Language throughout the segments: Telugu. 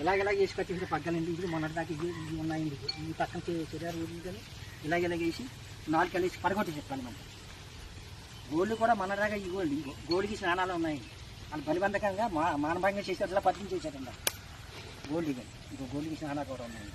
ఇలాగెలాగ ఇలాగ వేసి కట్టేసిన పగ్గాలండి. ఇప్పుడు మొన్నటి దాకా ఇవి ఉన్నాయండి. ఈ పక్కన చెరియా ఊరి కానీ ఇలాగ వేసి నాలుగు కలిసి పడగొట్టి చెప్పాలి మనం గోళ్ళు కూడా మొన్నటిదాకా ఈ గోళ్ళు గోళ్ళకి స్నానాలు ఉన్నాయి. వాళ్ళు బలిబంధకంగా మా మానభంగా చేశారు ఇలా పద్ధతి చేశారండి గోల్డ్ కానీ ఇంకో గోళ్ళకి స్నానాలు కూడా ఉన్నాయి.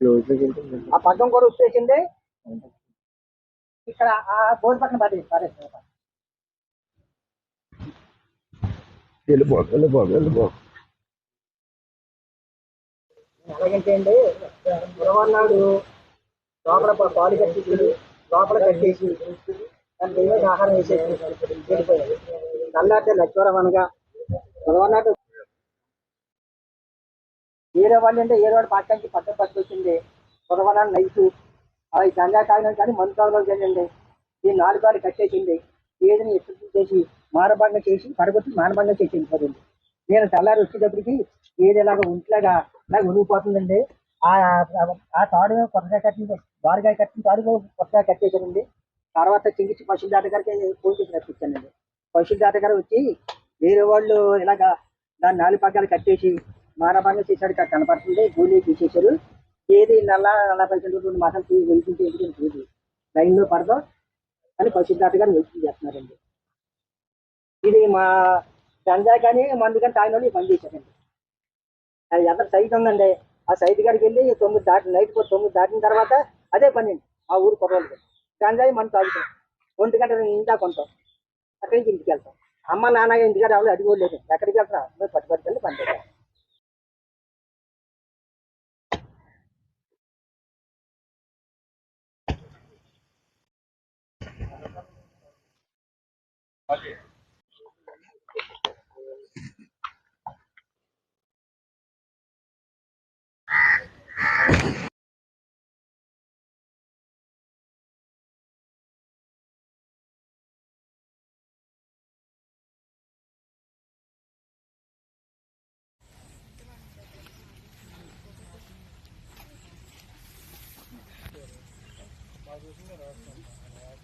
ఆ పగ్గం కూడా వచ్చేసింది. ఇక్కడ ఆ బోర్డు పక్కన పడేది పడేది. వెళ్ళిపో వెళ్ళిపో వెళ్ళిపో ఎలాగంటే అండి గురవన్నాడు లోపల పాలు కట్టేసి లోపల కట్టేసి దాని దైవ ఆహారం వేసేసి వెళ్ళిపోయాడు. నల్లాటే లక్ష్వరం అనగా గురవన్నాడు వేరే వాళ్ళు అంటే వేరే వాడు పక్కకి పక్కన పట్టుకొచ్చింది. గురవన్నాడు నైట్ అవి గంగా తాగినా కానీ మందు తాగలేదు కదండి ఈ నాలుగు వాళ్ళు కట్టేసింది. ఏదిని ఎత్తు చేసి మానభంగం చేసి పడగొట్టి మానభంగం చేసి వెళ్ళిపోతుంది నేను తెల్లారి వచ్చేటప్పటికి ఏది ఇలాగ ఒంట్లాగా ఇలా ఉరిగిపోతుందండి ఆ ఆ తాడు కొత్తగా కట్టింది. బారుగా కట్టిన తాడు కొత్తగా కట్టేసానండి తర్వాత చింగిచ్చి పశువుల దాట గారికి ఫోన్ చేసి రప్పించానండి. పశువుల దాటగారు వచ్చి వేరే వాళ్ళు ఇలాగా దాన్ని నాలుగు పక్కలు కట్టేసి మానభంగం చేశాడు ఇక్కడ కనపడుతుంది గోళీ తీసేశారు. ఏది నల్ల నలభై సెంటు రెండు మాసాలు వెళ్తుంటే ఎందుకంటే లైన్లో పడదాం అని పశువుల గారు వెయిటింగ్ చేస్తున్నారండి. ఇది మా గంజా కానీ మందు కానీ తాగిన వాళ్ళు పని చేశారండి. అది ఎంత సైట్ ఉందండి? ఆ సైట్ కాడికి వెళ్ళి తొమ్మిది దాటి నైట్ పో- తొమ్మిది దాటిన తర్వాత అదే పని అండి. ఆ ఊరు కుర్రోళ్ళకి గంజాయి మనం తాగుతాం. ఒంటి గంట ఇంటా కొంటాం అక్కడికి ఇంటికి వెళ్తాం. అమ్మ నాన్న ఇంటికాడ ఎవరు అడిగోలేదు ఎక్కడికి వెళ్తారా? పట్టుబడి పట్టుబట్టుకెళ్ళి పని చేస్తాం അത്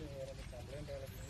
വേറെ കംപ്ലൈൻ്റ് ആണെങ്കിൽ